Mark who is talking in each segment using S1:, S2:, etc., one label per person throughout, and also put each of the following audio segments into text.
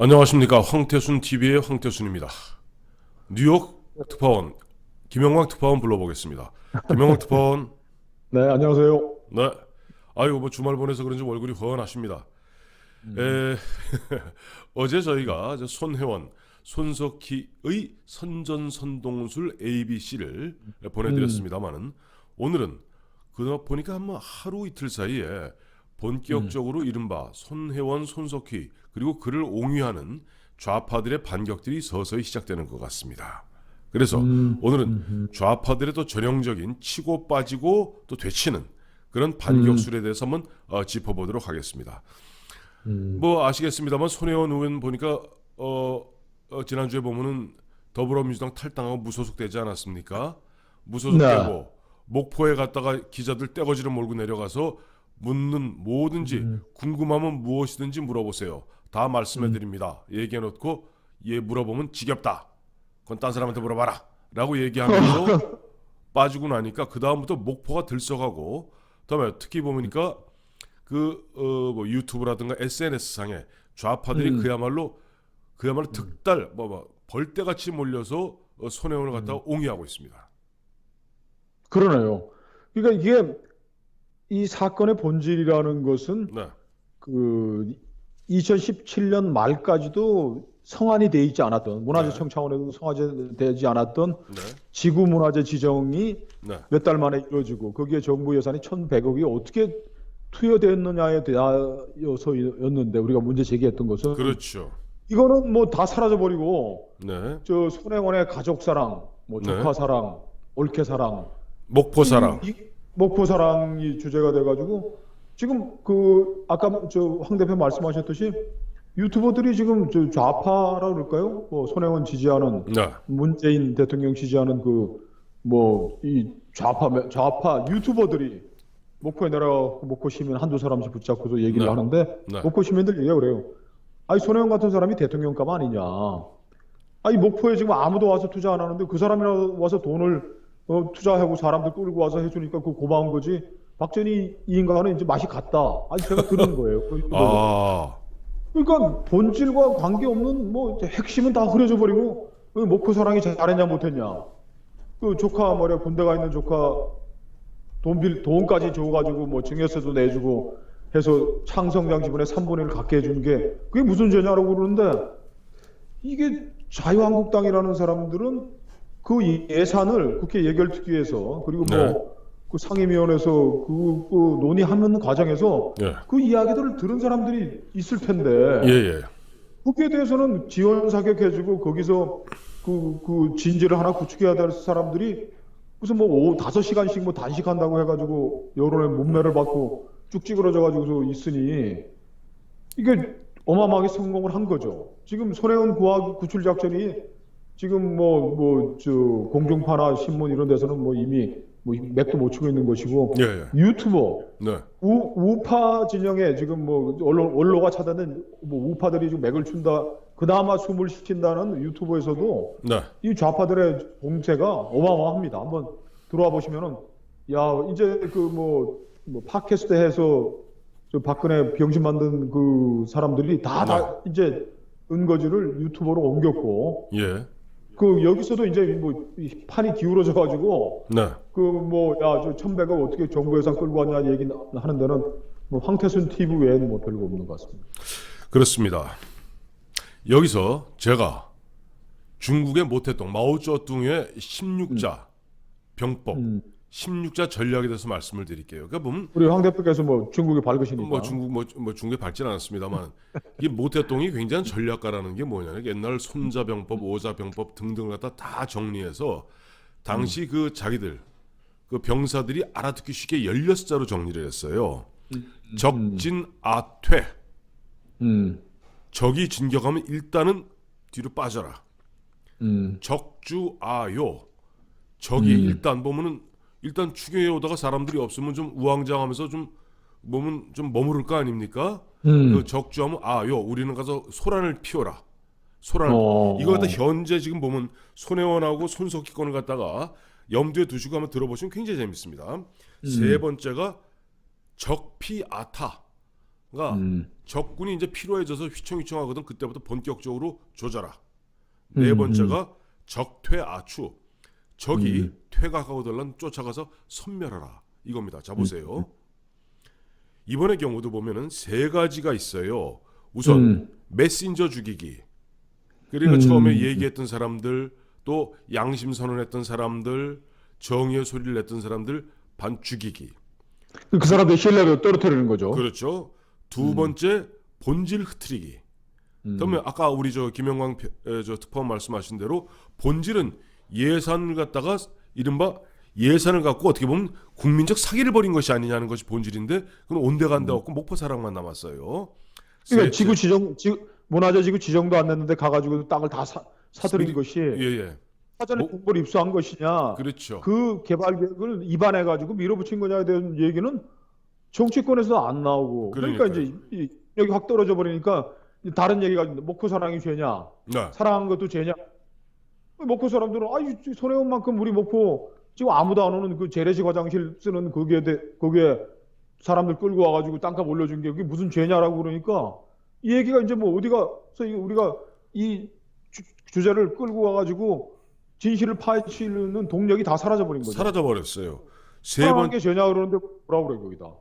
S1: 안녕하십니까 황태순 TV의 황태순입니다. 뉴욕 특파원 김영광 특파원 불러보겠습니다. 김영광 특파원,
S2: 네, 안녕하세요.
S1: 네, 아유 뭐 주말 보내서 그런지 얼굴이 훤하십니다. 에, 어제 저희가 저 손혜원, 손석희의 선전선동술 ABC를 보내드렸습니다만은 오늘은 그나 보니까 한뭐 하루 이틀 사이에 본격적으로 이른바 손혜원, 손석희 그리고 그를 옹위하는 좌파들의 반격들이 서서히 시작되는 것 같습니다. 그래서 오늘은 좌파들의 또 전형적인 치고 빠지고 또 되치는 그런 반격술에 대해서 한번 어, 짚어보도록 하겠습니다. 뭐 아시겠습니다만 손혜원 의원 보니까 어, 어, 지난주에 보면은 더불어민주당 탈당하고 무소속 되지 않았습니까? 무소속 되고
S2: 네.
S1: 목포에 갔다가 기자들 떼거지를 몰고 내려가서 묻는 뭐든지 궁금하면 무엇이든지 물어보세요. 다 말씀해 드립니다. 얘기해 놓고 얘 물어보면 지겹다. 그건 딴 사람한테 물어봐라. 라고 얘기하면서 빠지고 나니까 그 다음부터 목포가 들썩하고 그다음에 특히 보니까 그어뭐 유튜브라든가 SNS 상에 좌파들이 그야말로 그야말로 득달 뭐, 뭐 벌떼같이 몰려서 어, 손혜원을 갖다가 옹이하고 있습니다.
S2: 그러네요. 그러니까 이게 이 사건의 본질이라는 것은
S1: 네,
S2: 그 2017년 말까지도 성안이 돼 있지 않았던 문화재청 차원에서 성화제 되지 않았던
S1: 네,
S2: 지구 문화재 지정이
S1: 네,
S2: 몇달 만에 이루어지고 거기에 정부 예산이 1,100억이 어떻게 투여됐느냐에 대하여서였는데 우리가 문제 제기했던 것은
S1: 그렇죠.
S2: 이거는 뭐 다 사라져 버리고
S1: 네,
S2: 저 손혜원의 가족 사랑, 뭐
S1: 네.
S2: 조카 사랑, 올케 사랑
S1: 목포 사랑.
S2: 이, 목포 사랑이 주제가 돼가지고 지금 그 아까 저 황 대표 말씀하셨듯이 유튜버들이 지금 저 좌파라 그럴까요? 뭐 손혜원 지지하는
S1: 네,
S2: 문재인 대통령 지지하는 그 뭐 이 좌파 좌파 유튜버들이 목포에 내려가 목포 시민 한두 사람씩 붙잡고서 얘기를
S1: 네.
S2: 하는데
S1: 네.
S2: 목포 시민들 얘기가 그래요. 아니 손혜원 같은 사람이 대통령감 아니냐? 아니 목포에 지금 아무도 와서 투자 안 하는데 그 사람이라도 와서 돈을 어, 투자하고 사람들 끌고 와서 해주니까 그 고마운 거지. 박전희 이 인간은 이제 맛이 갔다. 아니 제가 그런 거예요. 그-
S1: 아,
S2: 그러니까 본질과 관계없는 뭐 핵심은 다 흐려져 버리고 왜 목포 사랑이 잘했냐 못했냐. 그 조카 뭐래 군대 가 있는 조카 돈 빌 돈까지 줘가지고 뭐 증여세도 내주고 해서 창성장 지분의 3분의 1 갖게 해준 게 그게 무슨 죄냐라고 그러는데 이게 자유한국당이라는 사람들은 그 예산을 국회 예결특위에서 그리고
S1: 네.
S2: 뭐그 상임위원회에서 그, 그 논의하는 과정에서
S1: 예,
S2: 그 이야기들을 들은 사람들이 있을 텐데
S1: 예, 예.
S2: 거기에 대해서는 지원 사격해주고 거기서 그, 그 진지를 하나 구축해야 될 사람들이 무슨 뭐 오후 다섯 시간씩 뭐 단식한다고 해가지고 여론의 문매를 받고 쭉 찌그러져 가지고서 있으니 이게 어마어마하게 성공을 한 거죠. 지금 손혜원 구하 구출 작전이 지금 뭐 뭐 저 공중파나 신문 이런 데서는 뭐 이미 뭐 맥도 못 치고 있는 것이고
S1: 예, 예.
S2: 유튜버
S1: 네,
S2: 우, 우파 진영에 지금 뭐 언론 원로가 찾아낸 뭐 우파들이 지금 맥을 춘다 그나마 숨을 쉬킨다는 유튜브에서도
S1: 네,
S2: 이 좌파들의 봉쇄가 어마어마합니다. 한번 들어와 보시면은 야 이제 그뭐 뭐 팟캐스트 해서 저 박근혜 병신 만든 그 사람들이 다, 다 이제 은거지를 유튜버로 옮겼고
S1: 예,
S2: 그 여기서도 이제 뭐이 판이 기울어져 가지고
S1: 네,
S2: 그뭐야저 천백억 어떻게 정부 예산 끌고 왔냐 얘기 나- 하는 데는 뭐 황태순 TV 외에는 뭐 별거 없는 것 같습니다.
S1: 그렇습니다. 여기서 제가 중국의 모태동 마오쩌둥의 16자 병법,
S2: 음.
S1: 16자 전략에 대해서 말씀을 드릴게요. 그러니까 보면
S2: 우리 황 대표께서 뭐 중국이 밝으시니까
S1: 뭐 중국 뭐, 뭐 중국에 밝지는 않았습니다만 이 모태동이 굉장한 전략가라는 게 뭐냐면 옛날 손자병법, 오자병법 등등을 갖다 다 정리해서 당시 그 자기들 그 병사들이 알아듣기 쉽게 16자로 정리를 했어요. 적진아퇴
S2: 음,
S1: 적이 진격하면 일단은 뒤로 빠져라.
S2: 음,
S1: 적주아요. 적이 일단 보면은 일단 추격해 오다가 사람들이 없으면 좀 우왕좌왕하면서 좀 보면 좀 머무를 거 아닙니까?
S2: 음.
S1: 그 적주하면 아요 우리는 가서 소란을 피워라. 소란을
S2: 어.
S1: 이거 갖다 현재 지금 보면 손혜원하고 손석희 건을 갖다가 염두에 두시고 한번 들어보시면 굉장히 재밌습니다. 세 번째가 적피아타 그러니까
S2: 음.
S1: 적군이 이제 피로해져서 휘청휘청하거든 그때부터 본격적으로 조져라. 네
S2: 음,
S1: 번째가 적퇴 아추. 적이
S2: 음.
S1: 퇴각하고들란 쫓아가서 섬멸하라. 이겁니다. 자 보세요.
S2: 음,
S1: 이번의 경우도 보면은 세 가지가 있어요. 우선
S2: 음.
S1: 메신저 죽이기. 그러니까
S2: 음.
S1: 처음에 얘기했던 사람들, 또 양심 선언했던 사람들, 정의의 소리를 냈던 사람들 반 죽이기.
S2: 그 사람들 신뢰를 떨어뜨리는 거죠.
S1: 그렇죠. 두 번째 본질 흐트리기.
S2: 음.
S1: 그러면 아까 우리 저 김영광 저 특파원 말씀하신 대로 본질은 예산을 갖다가 이른바 예산을 갖고 어떻게 보면 국민적 사기를 벌인 것이 아니냐는 것이 본질인데 그건 온데간데 없고 목포 사랑만 남았어요.
S2: 그러니까
S1: 셋째.
S2: 지구 지정 지 문화재 지구 지정도 안 됐는데 가가지고 땅을 다 사, 사들인
S1: 스피리-
S2: 것이
S1: 예 예
S2: 사전에
S1: 뭐-
S2: 공고를 입수한 것이냐
S1: 그렇죠.
S2: 그 개발 계획을 입안해 가지고 밀어붙인 거냐에 대한 얘기는 정치권에서 안 나오고 그러니까 이제 이- 여기 확 떨어져 버리니까 다른 얘기가 먹고 사랑이 죄냐
S1: 네.
S2: 사랑한 것도 죄냐 먹고 사람들은 아이 손해원만큼 우리 먹고 지금 아무도 안 오는 그 재래식 화장실 쓰는 거기에 대, 거기에 사람들 끌고 와가지고 땅값 올려준 게 그게 무슨 죄냐라고 그러니까 이 얘기가 이제 뭐 어디가 서 우리가 이 주, 주제를 끌고 와가지고 진실을 파헤치는 동력이 다 사라져 버린 거죠.
S1: 사라져 버렸어요. 세
S2: 사랑한 번게 죄냐 그러는데 뭐라 그래 거기다.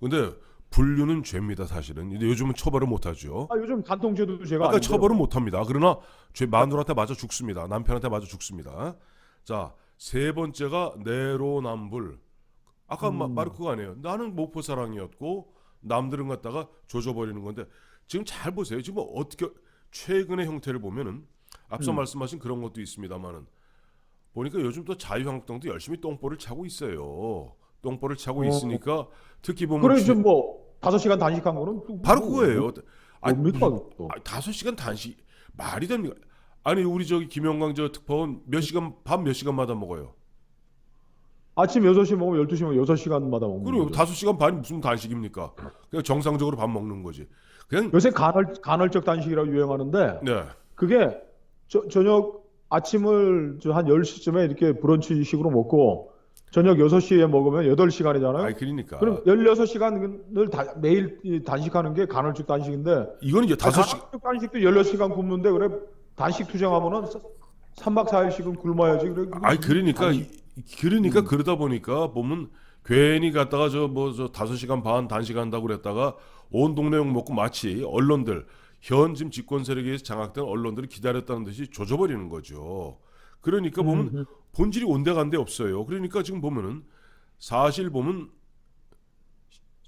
S1: 근데 분류는 죄입니다 사실은. 근데 요즘은 처벌을 못 하죠.
S2: 아 요즘 간통죄도 죄가
S1: 아까. 처벌은 못 합니다. 그러나 죄 마누라한테 맞아 죽습니다. 남편한테 맞아 죽습니다. 자, 세 번째가 내로남불. 아까 마-
S2: 음.
S1: 그거 아니에요. 나는 목포 사랑이었고 남들은 갖다가 조져버리는 건데 지금 잘 보세요. 지금 어떻게 최근의 형태를 보면은 앞서
S2: 음.
S1: 말씀하신 그런 것도 있습니다만은 보니까 요즘 또 자유한국당도 열심히 똥볼을 차고 있어요. 똥볼을 차고
S2: 어.
S1: 있으니까 특히 보면
S2: 그래
S1: 주-
S2: 지금 뭐 다섯 시간 단식한 거는 또
S1: 바로
S2: 뭐-
S1: 그거예요. 아니,
S2: 뭡니까 또.
S1: 아, 다섯 시간 단식 말이 됩니까? 아니 우리 저기 김영광 저 특파원 몇 시간 밥몇 시간마다 먹어요?
S2: 아침 6시 먹으면 12시 먹으면 6시간마다 먹는
S1: 그리고
S2: 거죠.
S1: 다섯 시간 반이 무슨 단식입니까? 그냥 정상적으로 밥 먹는 거지. 그냥
S2: 요새 간헐, 간헐적 단식이라고 유행하는데
S1: 네.
S2: 그게 저, 저녁 아침을 저한 10시쯤에 이렇게 브런치식으로 먹고 저녁 6시에 먹으면 8시간이잖아요.
S1: 아니 그러니까
S2: 그럼 16시간을 다, 매일 이 단식하는 게 간헐적 단식인데
S1: 이거는 이제 다섯 시
S2: 간헐적 단식도 16시간 굶는데 그래 단식 투쟁하면은 3박 4일씩은 굶어야지. 그래.
S1: 아니 그러니까
S2: 단식-
S1: 이- 그러니까 그러다 보니까 보면 괜히 갔다가 저 뭐 저 다섯 시간 반 단식한다고 그랬다가 온 동네 욕 먹고 마치 언론들 현 지금 집권 세력에서 장악된 언론들이 기다렸다는 듯이 조져버리는 거죠. 그러니까 보면 본질이 온데간데 없어요. 그러니까 지금 보면은 사실 보면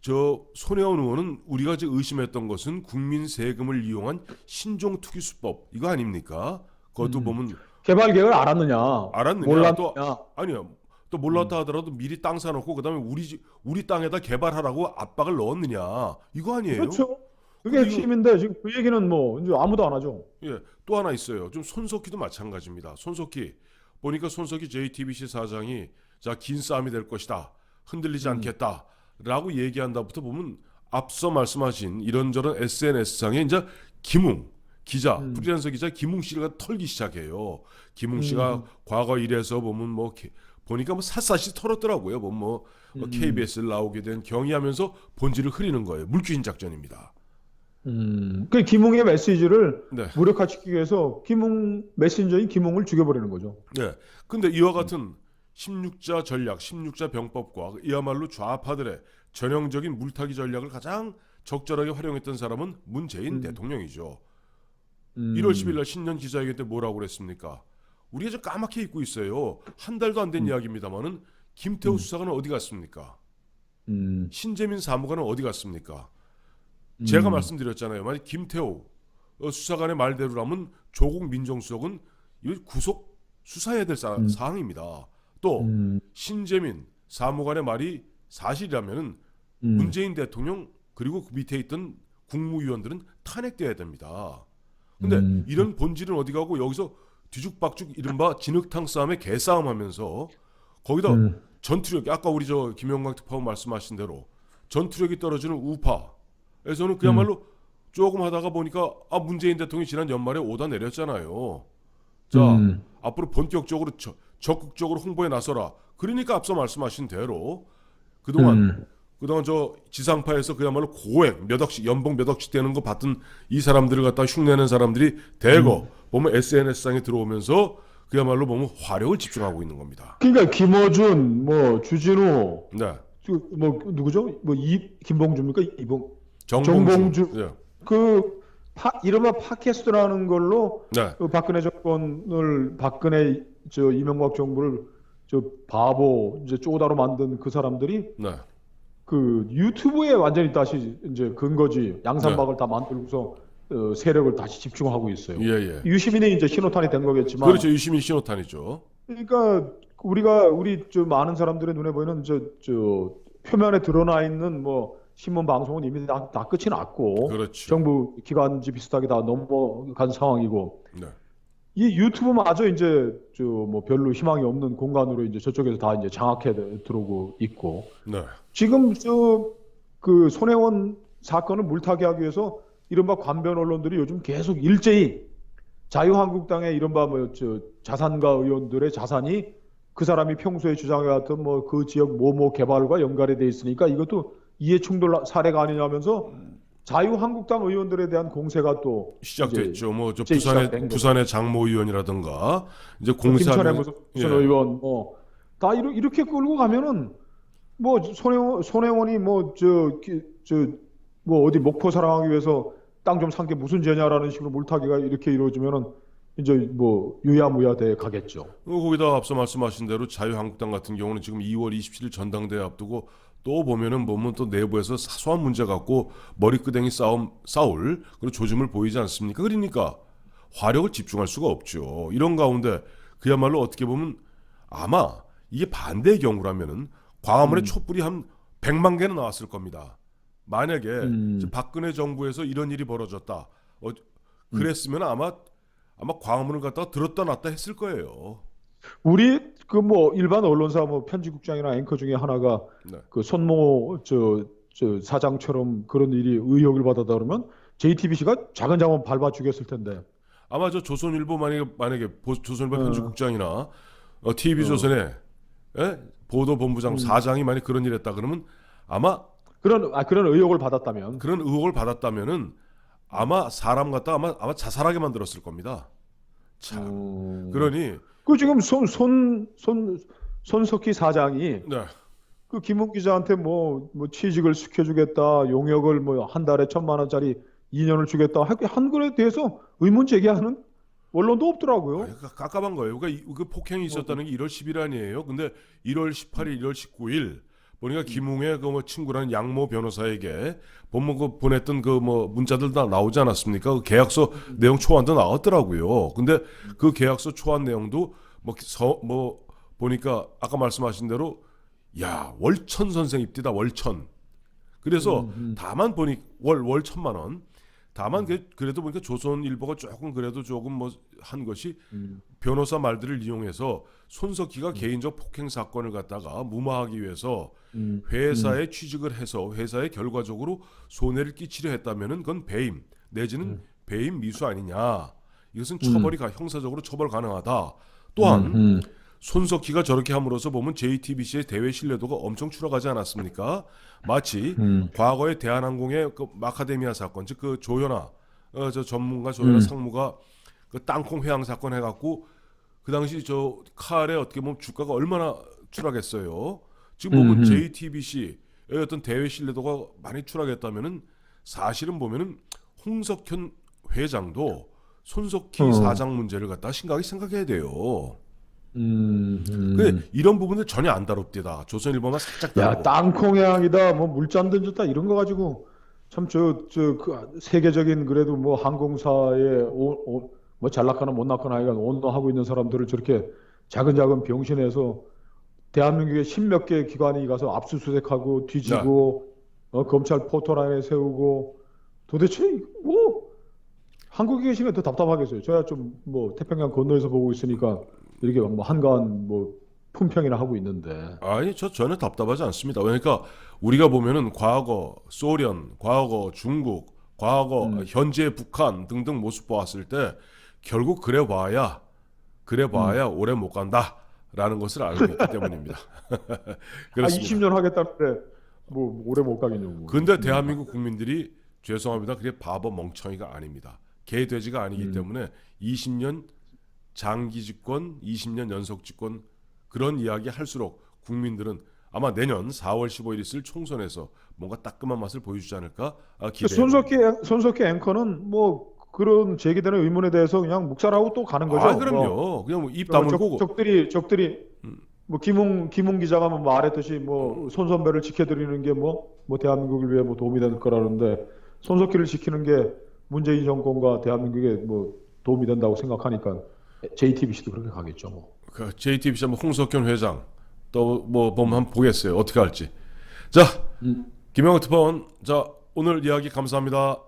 S1: 저 손혜원 의원은 우리가 지금 의심했던 것은 국민 세금을 이용한 신종 투기 수법 이거 아닙니까? 그것도 보면
S2: 개발 계획을 알았느냐?
S1: 알았느냐
S2: 몰랐느냐?
S1: 또 아니요 또 몰랐다 하더라도 미리 땅 사놓고 그다음에 우리 집 우리 땅에다 개발하라고 압박을 넣었느냐 이거 아니에요?
S2: 그렇죠. 그게 핵심인데 지금 그 얘기는 뭐 이제 아무도 안 하죠.
S1: 예, 또 하나 있어요. 좀 손석희도 마찬가지입니다. 손석희 보니까 손석희 JTBC 사장이 자 긴 싸움이 될 것이다. 흔들리지 않겠다라고 얘기한다부터 보면 앞서 말씀하신 이런저런 SNS상에 이제 김웅 기자, 프리랜서 기자 김웅 씨가 털기 시작해요. 김웅 씨가 과거 일에서 보면 뭐 게- 보니까 뭐 샅샅이 털었더라고요. 보면 뭐, 뭐 KBS를 나오게 된 경위하면서 본질을 흐리는 거예요. 물귀신 작전입니다.
S2: 음. 그 김웅의 메시지를
S1: 네.
S2: 무력화시키기 위해서 김웅 메신저인 김웅을 죽여버리는 거죠.
S1: 네. 근데 이와 같은 16자 전략, 16자 병법과 이야말로 좌파들의 전형적인 물타기 전략을 가장 적절하게 활용했던 사람은 문재인 대통령이죠.
S2: 음.
S1: 1월 10일 날 신년 기자회견 때 뭐라고 그랬습니까? 우리가 좀 까맣게 잊고 있어요. 한 달도 안된 이야기입니다만은 김태우 수사관은 어디 갔습니까?
S2: 음.
S1: 신재민 사무관은 어디 갔습니까? 제가 말씀드렸잖아요. 만약 김태호 어, 수사관의 말대로라면 조국 민정수석은 이 구속 수사해야 될 사, 사항입니다. 또
S2: 음.
S1: 신재민 사무관의 말이 사실이라면
S2: 음.
S1: 문재인 대통령 그리고 그 밑에 있던 국무위원들은 탄핵돼야 됩니다. 근데
S2: 음.
S1: 이런 본질은 어디 가고 여기서 뒤죽박죽 이른바 진흙탕 싸움에 개싸움 하면서 거기다
S2: 음.
S1: 전투력 아까 우리 저 김영광 특파원 말씀하신 대로 전투력이 떨어지는 우파 에서는 그야말로 조금 하다가 보니까 아 문재인 대통령이 지난 연말에 오다 내렸잖아요. 자
S2: 음.
S1: 앞으로 본격적으로 저- 적극적으로 홍보에 나서라. 그러니까 앞서 말씀하신 대로 그동안
S2: 음.
S1: 그동안 저 지상파에서 그야말로 고액 몇 억씩 연봉 몇 억씩 되는 거 받던 이 사람들을 갖다 흉내낸 사람들이 대거 보면 SNS상에 들어오면서 그야말로 보면 화력을 집중하고 있는 겁니다.
S2: 그러니까 김어준, 뭐 주진우,
S1: 네.
S2: 그뭐 누구죠? 뭐 이 김봉주입니까? 이봉
S1: 정봉주. 예.
S2: 그 파, 이른바 팟캐스트라는 걸로
S1: 네.
S2: 그 박근혜 정권을 박근혜 저 이명박 정부를 저 바보 이제 쪼다로 만든 그 사람들이
S1: 네.
S2: 그 유튜브에 완전히 다시 이제 근거지 양산박을 다 만들고서 어, 세력을 다시 집중하고 있어요.
S1: 예, 예.
S2: 유시민이 이제 신호탄이 된 거겠지만
S1: 그렇죠. 유시민 신호탄이죠.
S2: 그러니까 우리가 우리 저 많은 사람들의 눈에 보이는 저 저 표면에 드러나 있는 뭐 신문 방송은 이미 다, 다 끝이 났고
S1: 그렇죠.
S2: 정부 기관지 비슷하게 다 넘어간 상황이고
S1: 네.
S2: 이 유튜브마저 이제 저 뭐 별로 희망이 없는 공간으로 이제 저쪽에서 다 이제 장악해 들어오고 있고
S1: 네.
S2: 지금 저 그 손혜원 사건을 물타기 하기 위해서 이른바 관변 언론들이 요즘 계속 일제히 자유한국당의 이른바 뭐 저 자산가 의원들의 자산이 그 사람이 평소에 주장해왔던 뭐 그 지역 뭐뭐 개발과 연관이 돼 있으니까 이것도 이해 충돌 사례가 아니냐면서 자유한국당 의원들에 대한 공세가 또
S1: 시작됐죠. 뭐 저 부산의. 부산의 장모 의원이라든가 이제
S2: 김천의
S1: 공사
S2: 무슨
S1: 예.
S2: 무슨 의원 뭐다 이렇게 끌고 가면은 뭐 손혜원 손혜원이 뭐 저 저 뭐 어디 목포 사랑하기 위해서 땅 좀 산 게 무슨 죄냐라는 식으로 물타기가 이렇게 이루어지면은 이제 뭐 유야무야 돼 가겠죠.
S1: 어, 거기다 앞서 말씀하신 대로 자유한국당 같은 경우는 지금 2월 27일 전당대회 앞두고 또 보면은 보면 또 내부에서 사소한 문제 갖고 머리끄댕이 싸움 싸울 그런 조짐을 보이지 않습니까? 그러니까 화력을 집중할 수가 없죠. 이런 가운데 그야말로 어떻게 보면 아마 이게 반대의 경우라면은 광화문에 촛불이 한 100만 개는 나왔을 겁니다. 만약에
S2: 음.
S1: 박근혜 정부에서 이런 일이 벌어졌다. 어, 그랬으면 아마 아마 광화문을 갖다가 들었다 놨다 했을 거예요.
S2: 우리 그 뭐 일반 언론사 뭐 편집국장이나 앵커 중에 하나가
S1: 네.
S2: 그 손모 저, 저 사장처럼 그런 일이 의혹을 받았다 그러면 JTBC가 작은 장원 밟아 죽였을 텐데.
S1: 아마 저 조선일보 만약에 만약에 보- 조선일보
S2: 어.
S1: 편집국장이나 어, TV 조선의 예? 보도본부장
S2: 음.
S1: 사장이 만약 그런 일했다 그러면 아마
S2: 그런 아 그런 의혹을 받았다면
S1: 그런 의혹을 받았다면은 아마 사람 갖다 아마 아마 자살하게 만들었을 겁니다. 참
S2: 음.
S1: 그러니
S2: 그 지금 손 손 손 손석희 사장이
S1: 네.
S2: 그 김웅 기자한테 뭐, 뭐 취직을 시켜주겠다 용역을 뭐 한 달에 천만 원짜리 2년을 주겠다 한- 한 거에 대해서 의문 제기하는 언론도 없더라고요.
S1: 아니, 그 깝깝한 거예요. 그러니까 이- 그 폭행이 있었다는 게 1월 10일 아니에요. 근데 1월 18일, 1월 19일 보니까 김웅의 그 뭐 친구라는 양모 변호사에게 본문 그 보냈던 그 뭐 문자들 다 나오지 않았습니까? 그 계약서 내용 초안도 나왔더라고요. 근데 그 계약서 초안 내용도 뭐, 서, 뭐 보니까 아까 말씀하신 대로 야 월천 선생 입디다 월천. 그래서 다만 보니 월 월 천만 원. 다만 그, 그래도 보니까 조선일보가 조금 그래도 조금 뭐 한 것이 변호사 말들을 이용해서 손석희가 개인적 폭행 사건을 갖다가 무마하기 위해서
S2: 음.
S1: 회사에 취직을 해서 회사에 결과적으로 손해를 끼치려 했다면은 그건 배임 내지는
S2: 음.
S1: 배임 미수 아니냐. 이것은 처벌이 가, 형사적으로 처벌 가능하다. 또한 손석희가 저렇게 함으로써 보면 JTBC의 대외 신뢰도가 엄청 추락하지 않았습니까? 마치
S2: 음.
S1: 과거의 대한항공의 그 마카데미아 사건, 즉 그 조현아 어, 저 전문가 조현아
S2: 음. 상무가
S1: 그 땅콩 회항 사건 해갖고 그 당시 저 칼의 어떻게 보면 주가가 얼마나 추락했어요. 지금 보면
S2: 음흠.
S1: JTBC의 어떤 대외 신뢰도가 많이 추락했다면은 사실은 보면은 홍석현 회장도 손석희
S2: 어.
S1: 사장 문제를 갖다 가 심각하게 생각해야 돼요.
S2: 음, 음.
S1: 근데 이런 부분들 전혀 안 다룹디다. 조선일보만 살짝
S2: 야
S1: 다루고.
S2: 땅콩향이다 뭐 물잔 던졌다 이런 거 가지고 참 저 저 그 세계적인 그래도 뭐 항공사에 오, 오, 뭐 잘났거나 못났거나 하여간 온도하고 있는 사람들을 저렇게 작은 작은 병신에서 대한민국의 십몇 개 기관이 가서 압수수색하고 뒤지고 어, 검찰 포토라인에 세우고 도대체 뭐 한국에 계시면 더 답답하겠어요. 저야 좀 뭐 태평양 건너에서 보고 있으니까 이렇게 뭐 한가한 뭐 품평이나 하고 있는데
S1: 아니 저 전혀 답답하지 않습니다. 그러니까 우리가 보면은 과거 소련, 과거 중국, 과거
S2: 음.
S1: 현재 북한 등등 모습 보았을 때 결국 그래 봐야 그래 봐야
S2: 음.
S1: 오래 못 간다라는 것을 알고 있기 때문입니다.
S2: 아,
S1: 그렇습니다.
S2: 20년 하겠다는데 뭐 오래 못 가겠냐고. 뭐.
S1: 근데 대한민국 국민들이 죄송합니다. 그게 바보 멍청이가 아닙니다. 개 돼지가 아니기 때문에 20년 장기 집권, 20년 연속 집권 그런 이야기 할수록 국민들은 아마 내년 4월 15일 있을 총선에서 뭔가 따끔한 맛을 보여주지 않을까 아, 기대.
S2: 손석희 손석희 앵커는 뭐 그런 제기되는 의문에 대해서 그냥 묵살하고 또 가는 거죠. 아뭐
S1: 그럼요. 그냥 뭐입
S2: 적,
S1: 다물고
S2: 적 들이 적들이 뭐 김웅 김웅 기자가 뭐 말했듯이 뭐 손 선배를 지켜드리는 게 뭐 뭐 대한민국을 위해 뭐 도움이 될 거라는데 손석희를 지키는 게 문재인 정권과 대한민국에 뭐 도움이 된다고 생각하니까 JTBC도 그렇게 가겠죠. 뭐.
S1: 그 JTBC 한번 홍석현 회장 또뭐 보면 한번 보겠어요. 어떻게 할지. 자 김영호 특파원 자 오늘 이야기 감사합니다.